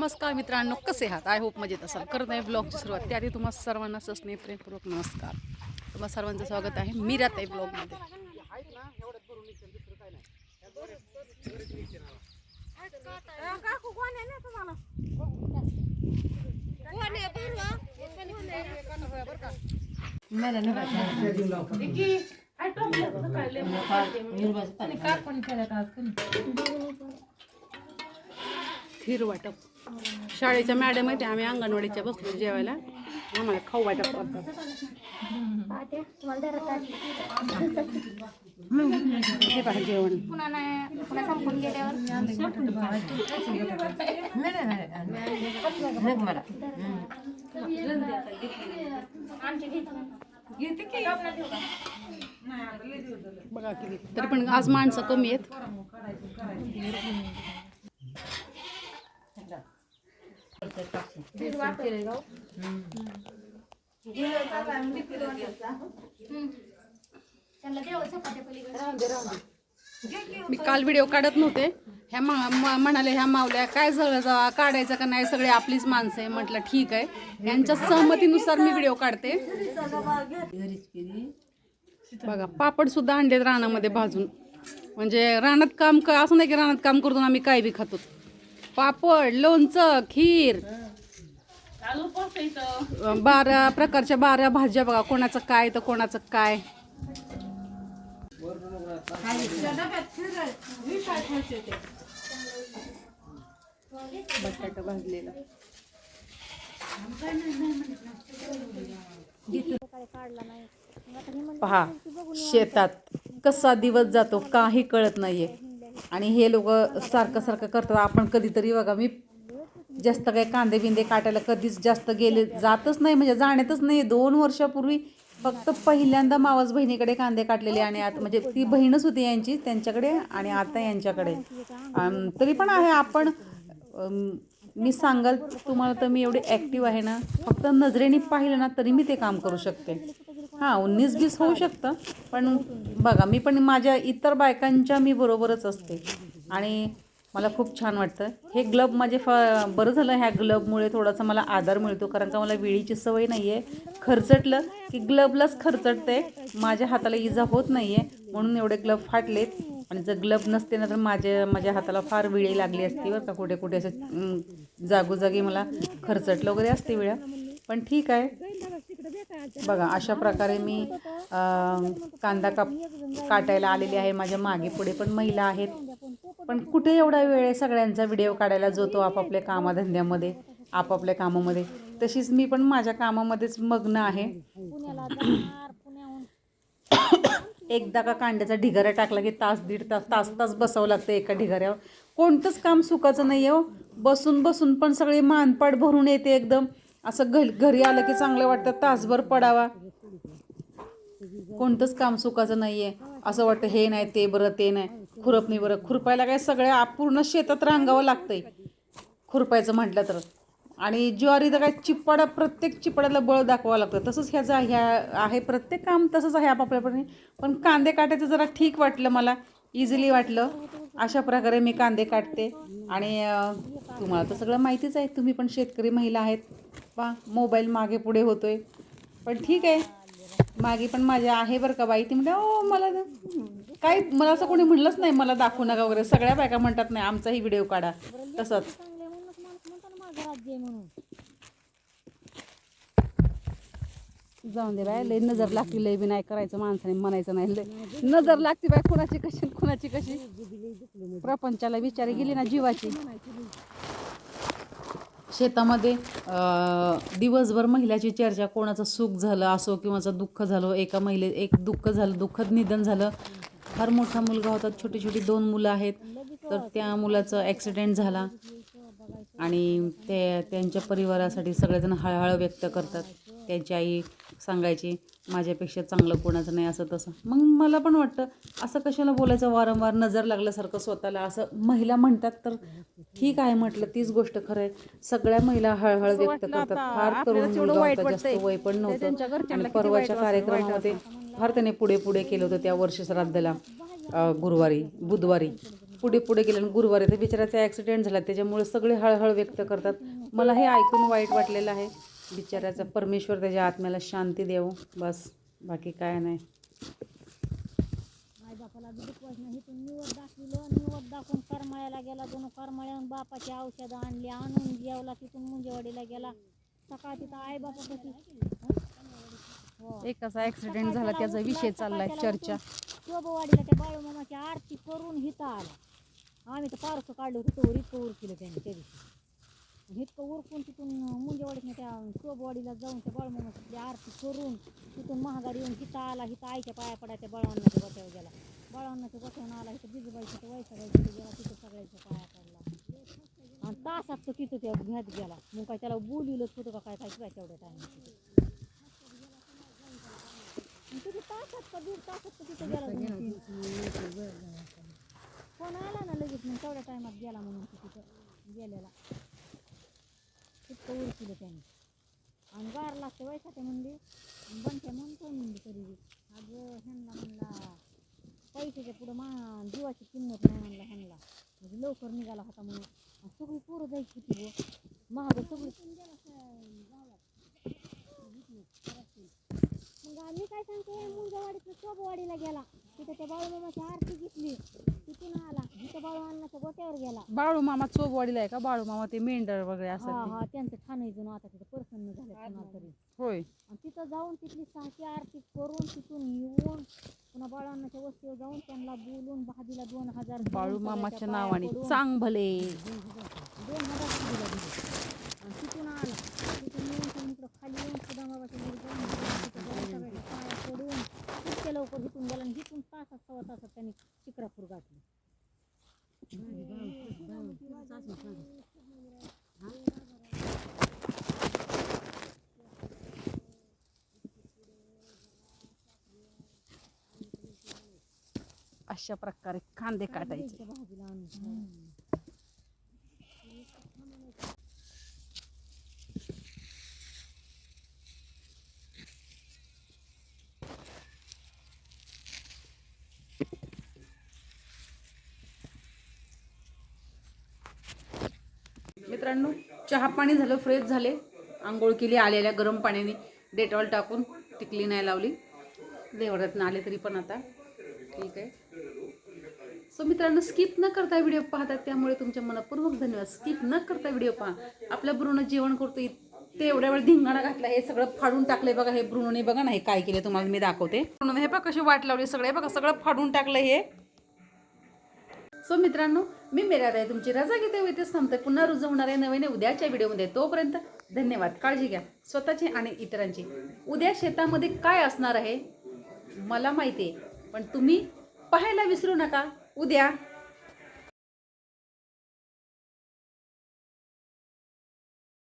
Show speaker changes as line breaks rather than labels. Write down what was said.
नमस्कार मित्रांनो कसे आहात? आय होप मजेत असाल. करत आहे ब्लॉगची सुरुवात त्याआधी तुम्हा सर्वांना सस्ने प्रेमपूर्वक नमस्कार. तुम्हा सर्वांचं स्वागत आहे मी राहत आहे ब्लॉगमध्ये खीर वाटप शाळेच्या मॅडम आहे आम्ही अंगणवाडीच्या बसलो जेवायला. आम्हाला खाऊ वाटत हे जेवण.
पुन्हा
बघा किती तरी पण आज माणसं कमी आहेत
त्यांना देऊ चपात्या पलीकडे
मी काल व्हिडिओ काढत नव्हते. ह्या मा म्हणाले ह्या मावल्या काय सगळं काढायचं का नाही? सगळे आपलीच माणसं आहे. म्हटलं ठीक आहे. यांच्या सहमतीनुसार मी व्हिडिओ काढते. बघा पापड सुद्धा आणलेत रानामध्ये भाजून. म्हणजे रानात काम क असं नाही की रानात काम करतो आणि आम्ही काय बी खातो. पापड लोणचं खीर. बारा प्रकारच्या बारा भाज्या बघा कोणाचं काय तर कोणाचं काय. बटाटा भाजलेला. पहा शेतात कसा दिवस जातो काही कळत नाहीये. आणि हे लोक सारखं सारखं करतात. आपण कधीतरी बघा मी जास्त काही कांदे बिंदे काटायला कधीच जास्त गेले जातच नाही. म्हणजे जाण्यातच नाही. दोन वर्षापूर्वी फक्त पहिल्यांदा मावस बहिणीकडे कांदे काटलेले आणि आता म्हणजे ती बहीणच होती यांची त्यांच्याकडे आणि आता यांच्याकडे. तरी पण आहे आपण मी सांगाल तुम्हाला तर मी एवढी ॲक्टिव्ह आहे ना फक्त नजरेने पाहिलं ना तरी मी ते काम करू शकते. हां उन्नीस बीस होऊ शकतं. पण बघा मी पण माझ्या इतर बायकांच्या मी बरोबरच असते. आणि मला खूप छान वाटतं. हे ग्लब माझे फ बरं झालं ह्या ग्लबमुळे थोडासा मला आधार मिळतो. कारण का मला विळीची सवय नाही आहे खरचटलं की ग्लबलाच खरचटते. माझ्या हाताला इजा होत नाही आहे म्हणून एवढे ग्लब फाटलेत. आणि जर ग्लब नसते ना तर माझ्या माझ्या हाताला फार विळी लागली असती बरं का. कुठे कुठे असं जागोजागी मला खरचटलं वगैरे असते विळा पण ठीक आहे. बघा अशा प्रकारे मी कांदा काप काटायला आलेली आहे. माझ्या मागे पुढे पण महिला आहेत. पण कुठे एवढा वेळ आहे सगळ्यांचा व्हिडिओ काढायला? जो तो आपापल्या कामाधंद्यामध्ये आपापल्या कामामध्ये. तशीच मी पण माझ्या कामामध्येच मग्न आहे. एकदा का कांड्याचा ढिगारा टाकला की तास दीड तास तास तास बसावं लागतं एका ढिगाऱ्यावर. कोणतंच काम सुखाचं नाही आहे हो. बसून बसून पण सगळी मानपाट भरून येते एकदम. असं घ घरी आलं की चांगलं वाटतं तासभर पडावा. कोणतंच काम सुखाचं नाही आहे असं वाटतं हे नाही ते बरं ते नाही. खुरप नाही बरं. खुरपायला काय सगळ्या पूर्ण शेतात रांगावं लागतंय. खुरपायचं म्हटलं तर. आणि ज्वारी तर काय चिपाडा प्रत्येक चिपाड्याला बळ दाखवावं लागतं. तसंच ह्याचा ह्या आहे प्रत्येक काम तसंच आहे आपापल्यापणे. पण कांदे काटायचं जरा ठीक वाटलं मला. इझिली वाटलं. अशा प्रकारे मी कांदे काटते. आणि तुम्हाला तर सगळं माहितीच आहे. तुम्ही पण शेतकरी महिला आहेत. पा मोबाईल मागे पुढे होतो आहे पण ठीक आहे. मागे पण माझ्या आहे बरं का बाई. ती म्हणते ओ मला काय मला असं कोणी म्हणलंच नाही मला दाखवू नका वगैरे. सगळ्या बायका म्हणतात नाही आमचाही व्हिडिओ काढा. तसंच
चांगले म्हणूनच माणूस म्हणतो ना माझं राज्य आहे म्हणून
जाऊन दे बाय लय नजर लागली लय बी नाही करायचं माणसाने म्हणायचं नाही लय नजर लागते बाय कुणाची कशी कुणाची कशी. प्रपंचाला विचारी गेली ना जीवाची. शेतामध्ये दिवसभर महिलाची चर्चा कोणाचं सुख झालं असो किंवाचं दुःख झालं एका महिले एक दुःख झालं दुःखद निधन झालं. फार मोठा मुलगा होता छोटी छोटी दोन मुलं आहेत. तर त्या मुलाचं ॲक्सिडेंट झाला. आणि ते त्यांच्या परिवारासाठी सगळेजण हळहळ व्यक्त करतात. त्यांची आई सांगायची माझ्यापेक्षा चांगलं कोणाचं नाही असं तसं. मग मला पण वाटतं असं कशाला बोलायचं? वारंवार नजर लागल्यासारखं स्वतःला असं महिला म्हणतात तर ठीक आहे म्हटलं तीच गोष्ट खरं आहे. सगळ्या महिला हळहळ व्यक्त करतात. फार मुलगा होता जास्त वय पण नव्हतं. आणि परवाच्या कार्यक्रमामध्ये फार त्याने पुढे पुढे केलं होतं. त्या वर्ष श्राद्धाला गुरुवारी बुधवारी. पुढे पुढे गेले आणि गुरुवारी ते बिचाराचा ॲक्सिडेंट झाला. त्याच्यामुळे सगळे हळहळ व्यक्त करतात. मला हे ऐकून वाईट वाटलेलं आहे. बिचाऱ्याचा परमेश्वर त्याच्या आत्म्याला शांती देऊ बस बाकी काय नाही.
बापाला बी दुखवाच नाही इथून निवड दाखविलं निवड दाखवून करमाळ्याला गेला. दोन करमाळ्याहून बापाची औषधं आणली आणून जेवला तिथून मुंजेवाडीला गेला. सकाळ तिथं आई बापापाशी हो
एकाचा ॲक्सिडेंट झाला त्याचा विषय चाललाय चर्चा.
शोभवाडीला त्या बाळूमामाची आरती करून हिथं आला. आम्ही तर पारसं काढलं होतं तोवर इतकं उरकिलं त्याने त्या दिवशी. इतकं उरकून तिथून मुंजेवाडीत त्या शोभवाडीला जाऊन त्या बाळूमामाची आरती करून तिथून महागारी येऊन हिथं आला हिथं आईच्या पाया पडा त्या बाळवण्णाच्या गोट्यावर गेला. बाळवण्णाच्या गोट्यावर आला इथं बिजबाईच्या तर वैसाबाईच्या तिथं गेला तिथं सगळ्याच्या पाया पडला. आणि तासात तो तिथं त्या घ्यात गेला. मग काय त्याला बोलिलंच होतं का काय काय काय तेवढ्या टाइम तिथे. तासात का दीड तासात तिथे गेला फोन आला ना लगेच मग तेवढ्या टायमात गेला म्हणून तिथं गेलेला. तितकं केलं त्याने. आणि गार लागते वैसाटे म्हणली. म्हणून म्हणतो म्हणली तरी बी. अगं ह्यांना म्हणला पैशाच्या पुढं मा जीवाची किंमत नाही म्हणला ह्यांना. म्हणजे लवकर निघाला होता म्हणून. सगळी पोरं जायची होती गो. महाग सगळी. मग आम्ही काय सांगते? मुंजावाडीत शोभवाडीला गेला. तिथे त्या बाळूबाबाची आरती घेतली. बाळू अण्णाच्या गोट्यावर गेला.
बाळू मामा आहे का? बाळू मामा ते मेंढर वगैरे
हा
असं
हा त्यांचं ठाण इथून आता तिथं प्रसन्न झालं कुणाला तरी
होय.
आणि तिथं जाऊन तिथली सहाची आरती करून तिथून येऊन पुन्हा बाळांनाच्या वस्तीवर जाऊन त्यांना बोलून भाजीला दोन हजार देऊन
बाळू
सगळ्याच्या
मामाच्या
पाया
नावाने.
पडून
चांग भले.
दोन हजार दिले आणि तिथून आला. तिथून येऊन इकडं खाली येऊन सुद्धा घरी जाऊन तिथं जाऊन सगळ्याच्या पाया पडून इतक्या लवकर इथून गेला आणि इथून तासात सव्वा तासात त्यांनी शिक्रापूर गाठली.
अशा प्रकारे कांदे काटायचे. मित्रांनो चहा पाणी झालं फ्रेश झाले. आंघोळ केली आलेल्या गरम पाण्याने डेटॉल टाकून टिकली नाही लावली. देवळातनं आले तरी पण आता. ठीक आहे. सो मित्रांनो स्किप न करता व्हिडिओ पाहतात त्यामुळे तुमच्या मनपूर्वक धन्यवाद. स्किप न करता व्हिडिओ पहा. आपल्या भ्रूण जेवण करतो ते एवढ्या वेळ धिंगाणा घातला हे सगळं फाडून टाकलंय बघा हे भ्रूणने बघा ना हे काय केलं तुम्हाला मी दाखवते. हे बघा कशी वाट लावली सगळे बघा सगळं फाडून टाकलं हे. सो मित्रांनो मी मेरात आहे तुमची रजा घेते होतेच थांबते. पुन्हा रुजू आहे नवीन उद्याच्या व्हिडिओमध्ये तोपर्यंत धन्यवाद. काळजी घ्या. स्वतःची आणि इतरांची. उद्या शेतामध्ये काय असणार आहे? मला माहिती आहे. पण तुम्ही पाहायला विसरू नका. उद्या